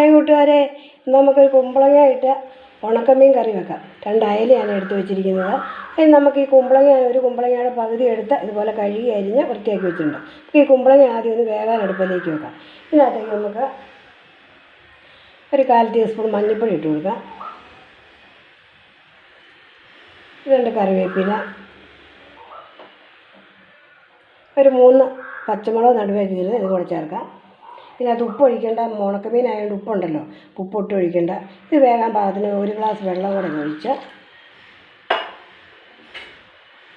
Hi കൂട്ടുകാരെ നമുക്കൊരു കുമ്പളങ്ങ ഇട്ട് ഉണക്കമീൻ കറി വെക്കാം. രണ്ട് അയലയാണ് എടുത്ത് വെച്ചിരിക്കുന്നത്. ഇനി നമുക്ക് ഈ കുമ്പളങ്ങ ഒരു കുമ്പളങ്ങയുടെ പകുതി എടുത്ത് ഇതുപോലെ കഴുകി അരിഞ്ഞ് വൃത്തിയാക്കി വെച്ചിട്ടുണ്ട്. ഈ കുമ്പളങ്ങ ആദ്യം ഒന്ന് വേകാൻ അടുപ്പിലേക്ക് വെക്കാം. ഇതിനകത്തേക്ക് നമുക്ക് ഒരു കാൽ ടീസ്പൂൺ മഞ്ഞൾപ്പൊടി ഇട്ട് കൊടുക്കാം. രണ്ട് കറിവേപ്പില. ഒരു മൂന്ന് പച്ചമുളക് നടുവേ ഇത് കൂടെ ചേർക്കാം. ഇതിനകത്ത് ഉപ്പ് ഒഴിക്കേണ്ട ഉണക്കമീൻ ആയതുകൊണ്ട് ഉപ്പുണ്ടല്ലോ. ഉപ്പ് ഒട്ടും ഒഴിക്കേണ്ട. ഇത് വേകാൻ പാകത്തിന് ഒരു ഗ്ലാസ് വെള്ളം കൂടെ ഒഴിച്ച്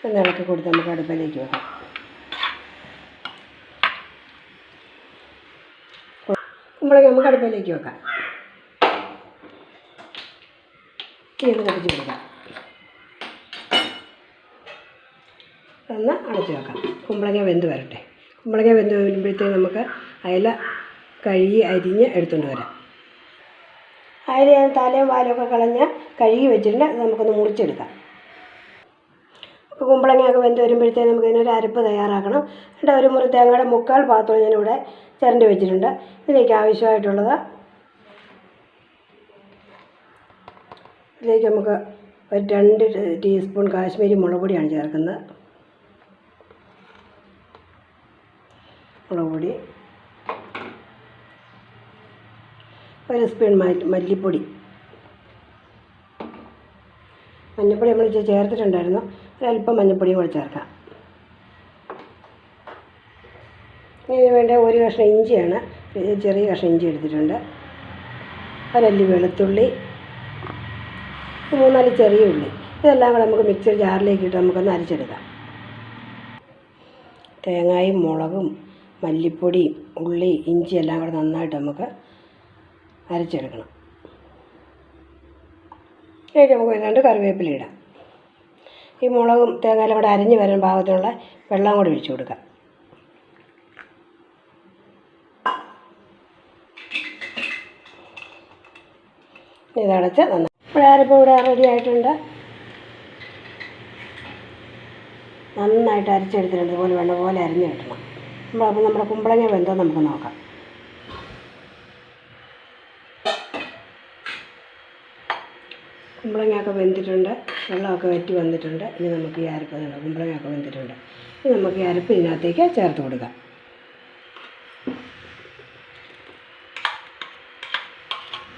ഒന്ന് ഇളക്കി കൊടുത്ത് നമുക്ക് അടുപ്പിലേക്ക് വെക്കാം. കുമ്പളങ്ങ നമുക്ക് അടുപ്പിലേക്ക് വെക്കാം. ഇത് കത്തിച്ച് കൊടുക്കാം. ഒന്ന് അടച്ച് വെക്കാം. കുമ്പളങ്ങ വെന്ത് വരട്ടെ. കുമ്പളങ്ങ വെന്ത് വരുമ്പോഴത്തേക്ക് നമുക്ക് അയല കഴുകി അരിഞ്ഞ് എടുത്തുകൊണ്ട് വരാം. അതിൽ ഞാൻ തലയും വാലൊക്കെ കളഞ്ഞ് കഴുകി വെച്ചിട്ടുണ്ട്. അത് നമുക്കൊന്ന് മുറിച്ചെടുക്കാം. കുമ്പളങ്ങയൊക്കെ വെന്ത് വരുമ്പോഴത്തേക്ക് നമുക്ക് ഇതിനൊരു അരപ്പ് തയ്യാറാക്കണം. എന്നിട്ട് ഒരു മുറി തേങ്ങയുടെ മുക്കാൽ പാത്രം ഞാനിവിടെ ചിരണ്ടി വെച്ചിട്ടുണ്ട്. ഇതിലേക്ക് ആവശ്യമായിട്ടുള്ളത് ഇതിലേക്ക് നമുക്ക് ഒരു രണ്ട് ടീസ്പൂൺ കാശ്മീരി മുളക് പൊടിയാണ് ചേർക്കുന്നത്. മുളക് പൊടി. ഒരു സ്പൂൺ മല്ലിപ്പൊടി. മഞ്ഞൾപ്പൊടി നമ്മൾ ചേർത്തിട്ടുണ്ടായിരുന്നു. ഒരല്പം മഞ്ഞൾപ്പൊടിയും കൂടെ ചേർക്കാം. ഇതിന് വേണ്ട ഒരു കഷ്ണം ഇഞ്ചിയാണ്. ചെറിയ കഷ്ണം ഇഞ്ചി എടുത്തിട്ടുണ്ട്. ഒരല്ലി വെളുത്തുള്ളി. മൂന്നാൽ ചെറിയ ഉള്ളി. ഇതെല്ലാം കൂടെ നമുക്ക് മിക്സർ ജാറിലേക്ക് ഇട്ട് നമുക്കൊന്ന് അരച്ചെടുക്കാം. തേങ്ങയും മുളകും മല്ലിപ്പൊടിയും ഉള്ളി ഇഞ്ചി എല്ലാം കൂടെ നന്നായിട്ട് നമുക്ക് അരച്ചെടുക്കണം. ഇതിലേക്ക് നമുക്ക് രണ്ട് കറിവേപ്പില ഇടാം. ഈ മുളകും തേങ്ങയും കൂടെ അരിഞ്ഞ് വരുന്ന പാകത്തിനുള്ള വെള്ളം കൂടി ഒഴിച്ചു കൊടുക്കാം. ഇതടച്ച് നന്നായി ഇവിടെ ഇവിടെ റെഡി ആയിട്ടുണ്ട്. നന്നായിട്ട് അരച്ചെടുത്തിട്ടുണ്ട്. ഇതുപോലെ വേണ്ട പോലെ അരിഞ്ഞ് കിട്ടണം. നമ്മളപ്പോൾ നമ്മുടെ കുമ്പളങ്ങ വെന്തോ നമുക്ക് നോക്കാം. കുമ്പളങ്ങയൊക്കെ വെന്തിട്ടുണ്ട്. വെള്ളമൊക്കെ വറ്റി വന്നിട്ടുണ്ട്. ഇനി നമുക്ക് ഈ അരപ്പ് കുമ്പളങ്ങയൊക്കെ വെന്തിട്ടുണ്ട്. ഇനി നമുക്ക് ഈ അരപ്പ് ഇതിനകത്തേക്ക് ചേർത്ത് കൊടുക്കാം.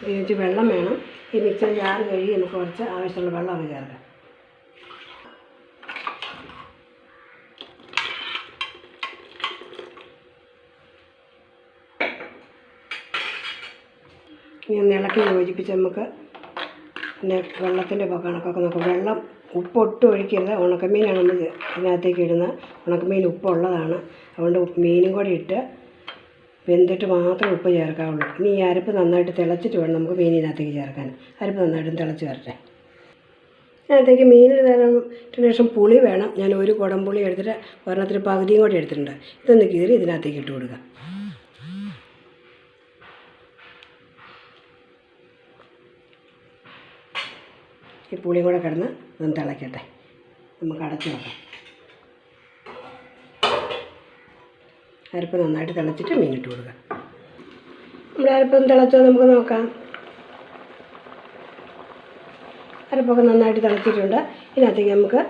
ഇതിനകത്ത് വെള്ളം വേണം. ഈ മിക്സർ ജാറ് കഴുകി നമുക്ക് കുറച്ച് ആവശ്യമുള്ള വെള്ളം അത് ചേർക്കാം. ഇനി ഒന്ന് ഇളക്കി യോജിപ്പിച്ച് നമുക്ക് പിന്നെ വെള്ളത്തിന്റെ കണക്കൊക്കെ നോക്കും വെള്ളം ഉപ്പ് ഒട്ടും ഒഴിക്കരുത്. ഉണക്കമീനാണ് നമ്മൾ ഇതിനകത്തേക്ക് ഇടുന്നത്. ഉണക്കമീൻ ഉപ്പുള്ളതാണ്. അതുകൊണ്ട് മീനും കൂടി ഇട്ട് വെന്തിട്ട് മാത്രം ഉപ്പ് ചേർക്കാവുള്ളൂ. ഇനി ഈ അരപ്പ് നന്നായിട്ട് തിളച്ചിട്ട് വേണം നമുക്ക് മീനിനകത്തേക്ക് ചേർക്കാൻ. അരപ്പ് നന്നായിട്ട് തിളച്ച് വരട്ടെ. അതിനകത്തേക്ക് മീനിന് തരത്തിന് ശേഷം പുളി വേണം. ഞാൻ ഒരു കുടംപുളി എടുത്തിട്ട് ഒരെണ്ണത്തിന് പകുതിയും കൂടി എടുത്തിട്ടുണ്ട്. ഇതൊന്ന് കീറി ഇതിനകത്തേക്ക് ഇട്ട് കൊടുക്കുക. ഈ പുളിയും കൂടെ കിടന്ന് ഒന്ന് തിളയ്ക്കട്ടെ നമുക്ക് അടച്ച് നോക്കാം അരപ്പ് നന്നായിട്ട് തിളച്ചിട്ട് മീനിട്ട് കൊടുക്കാം. നമ്മുടെ അരപ്പൊന്ന് തിളച്ചോ നമുക്ക് നോക്കാം. അരപ്പൊക്കെ നന്നായിട്ട് തിളച്ചിട്ടുണ്ട്. ഇതിനകത്തേക്ക് നമുക്ക്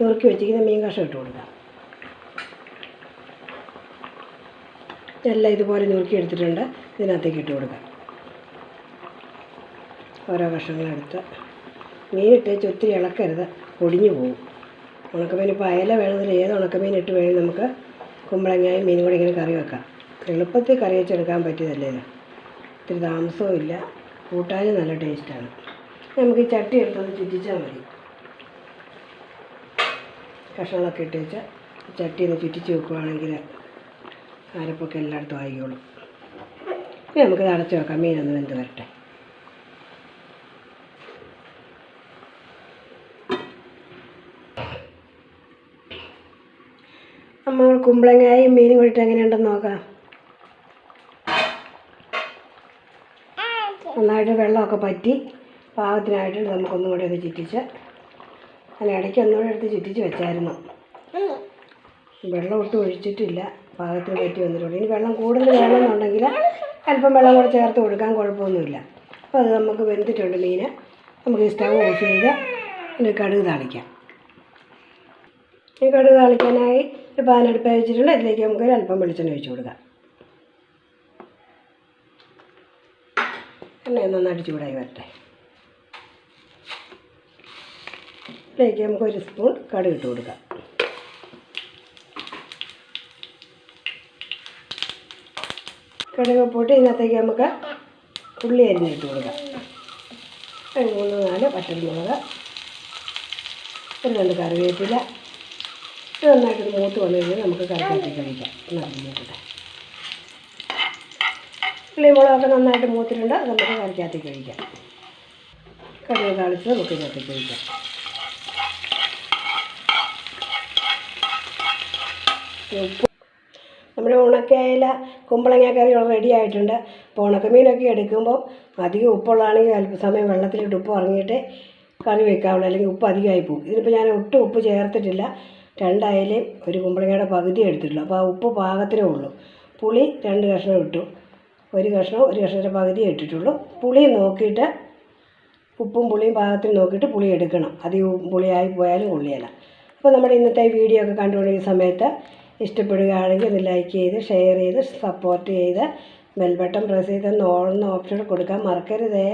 നുറുക്കി വെച്ചിരിക്കുന്ന മീൻ കഷ്ണം ഇട്ട് കൊടുക്കാം. എല്ലാം ഇതുപോലെ നുറുക്കി എടുത്തിട്ടുണ്ട്. ഇതിനകത്തേക്ക് ഇട്ട് കൊടുക്കാം. ഓരോ കഷ്ണങ്ങളെടുത്ത് മീനിട്ടേച്ച് ഒത്തിരി ഇളക്കരുത്. പൊടിഞ്ഞു പോകും ഉണക്കമീൻ ഇപ്പോൾ അയല വേണമെങ്കിൽ ഏത് ഉണക്കമീൻ ഇട്ട് വേണമെങ്കിൽ നമുക്ക് കുമ്പളങ്ങയും മീൻ കൂടെ ഇങ്ങനെ കറി വെക്കാം. എളുപ്പത്തിൽ കറി വെച്ചെടുക്കാൻ പറ്റിയതല്ലേ ഇത്? ഒത്തിരി താമസവും ഇല്ല. കൂട്ടാനും നല്ല ടേസ്റ്റാണ്. നമുക്ക് ഈ ചട്ടി എടുത്തൊന്ന് ചുറ്റിച്ചാൽ മതി. കഷ്ണങ്ങളൊക്കെ ഇട്ട് വെച്ചാൽ ചട്ടി ഒന്ന് ചുറ്റിച്ച് വെക്കുവാണെങ്കിൽ അരപ്പൊക്കെ എല്ലായിടത്തും ആയിക്കോളും. ഇനി നമുക്കിത് അടച്ച് വെക്കാം. മീനൊന്ന് വെന്ത് വരട്ടെ. നമ്മൾ കുമ്പളങ്ങായും മീൻ കൂടിയിട്ട് എങ്ങനെയുണ്ടെന്ന് നോക്കാം. നന്നായിട്ട് വെള്ളമൊക്കെ പറ്റി പാകത്തിനായിട്ട് നമുക്കൊന്നും കൂടി ഒന്ന് ചുറ്റിച്ച്. അതിന് ഇടയ്ക്ക് ഒന്നുകൂടെ എടുത്ത് ചുറ്റിച്ച് വെച്ചായിരുന്നു. വെള്ളം ഒട്ടും ഒഴിച്ചിട്ടില്ല. പാകത്തിന് പറ്റി വന്നിട്ടുണ്ട്. ഇനി വെള്ളം കൂടുതൽ വേണമെന്നുണ്ടെങ്കിൽ അല്പം വെള്ളം കൂടെ ചേർത്ത് കൊടുക്കാൻ കുഴപ്പമൊന്നുമില്ല. അപ്പോൾ അത് നമുക്ക് വെന്തിട്ടുണ്ട് മീൻ. നമുക്ക് ഈ സ്റ്റവ് ഓഫ് ചെയ്ത് കടുക് താളിക്കാം. ഈ കടുക് താളിക്കാനായി ഒരു പാനെടുപ്പ് വെച്ചിട്ടുണ്ട് അതിലേക്ക് നമുക്ക് ഒരു അല്പം വെളിച്ചെണ്ണ ഒഴിച്ചു കൊടുക്കാം. എണ്ണ നന്നായിട്ട് ചൂടായി വരട്ടെ. ഇതിലേക്ക് നമുക്ക് ഒരു സ്പൂൺ കടുക് ഇട്ട് കൊടുക്കാം. കടുക് പൊട്ടി ഇതിനകത്തേക്ക് നമുക്ക് ഉള്ളി അരിഞ്ഞിട്ട് കൊടുക്കാം. മൂന്ന് നാല് പച്ചമുളക് ഒരു രണ്ട് കറിവേപ്പില നന്നായിട്ട് മൂത്ത് വന്നു കഴിഞ്ഞാൽ നമുക്ക് കറിക്കാക്കി കഴിക്കാം നന്നായിട്ട് ഉള്ളി മുളകൊക്കെ നന്നായിട്ട് മൂത്തിട്ടുണ്ട്. നമുക്ക് കറിക്കാത്തി കഴിക്കാം കടുക് താളിച്ച് നമുക്ക് ഇതിനകത്ത് കഴിക്കാം നമ്മുടെ ഉണക്കയില കുമ്പളങ്ങ കറി റെഡി ആയിട്ടുണ്ട്. അപ്പോൾ ഉണക്കമീനൊക്കെ എടുക്കുമ്പോൾ അധികം ഉപ്പുള്ളതാണെങ്കിൽ അല്പസമയം വെള്ളത്തിലിട്ട് ഉപ്പ് ഇറങ്ങിയിട്ട് കറി വെക്കാവുള്ളൂ അല്ലെങ്കിൽ ഉപ്പ് അധികമായി പോകും. ഇതിപ്പോൾ ഞാൻ ഒട്ടും ഉപ്പ് ചേർത്തിട്ടില്ല. രണ്ടയലയും ഒരു കുമ്പളങ്ങയുടെ പകുതി എടുത്തിട്ടുള്ളൂ. അപ്പോൾ ആ ഉപ്പ് പാകത്തിനേ ഉള്ളൂ. പുളി രണ്ട് കഷ്ണം ഇട്ടു. ഒരു കഷ്ണം ഒരു കഷ്ണത്തിന്റെ പകുതി ഇട്ടിട്ടുള്ളൂ. പുളി നോക്കിയിട്ട് ഉപ്പും പുളിയും പാകത്തിന് നോക്കിയിട്ട് പുളി എടുക്കണം. അധികം പുളിയായി പോയാലും കൊള്ളിയല്ല അപ്പോൾ നമ്മുടെ ഇന്നത്തെ വീഡിയോ ഒക്കെ കണ്ടുകൊണ്ടിരിക്കുന്ന സമയത്ത് ഇഷ്ടപ്പെടുകയാണെങ്കിൽ ഒന്ന് ലൈക്ക് ചെയ്ത് ഷെയർ ചെയ്ത് സപ്പോർട്ട് ചെയ്ത് ബെൽ ബട്ടൺ പ്രസ് ചെയ്ത് ഓളുന്ന ഓപ്ഷൻ കൊടുക്കാൻ മറക്കരുതേ.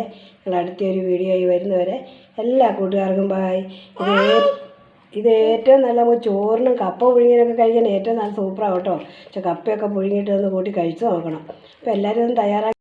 അടുത്തൊരു വീഡിയോ ആയി വരുന്നവരെ എല്ലാ കൂട്ടുകാർക്കും ബായ് ഇത് ഏറ്റവും നല്ല നമുക്ക് ചോറിനും കപ്പ പുഴുങ്ങിയൊക്കെ കഴിക്കാൻ ഏറ്റവും നല്ല സൂപ്പറാണ് കേട്ടോ. പക്ഷെ കപ്പയൊക്കെ പുഴുങ്ങിയിട്ട് ഒന്ന് കൂട്ടി കഴിച്ച് നോക്കണം. അപ്പോൾ എല്ലാവരും ഒന്ന് തയ്യാറാക്കി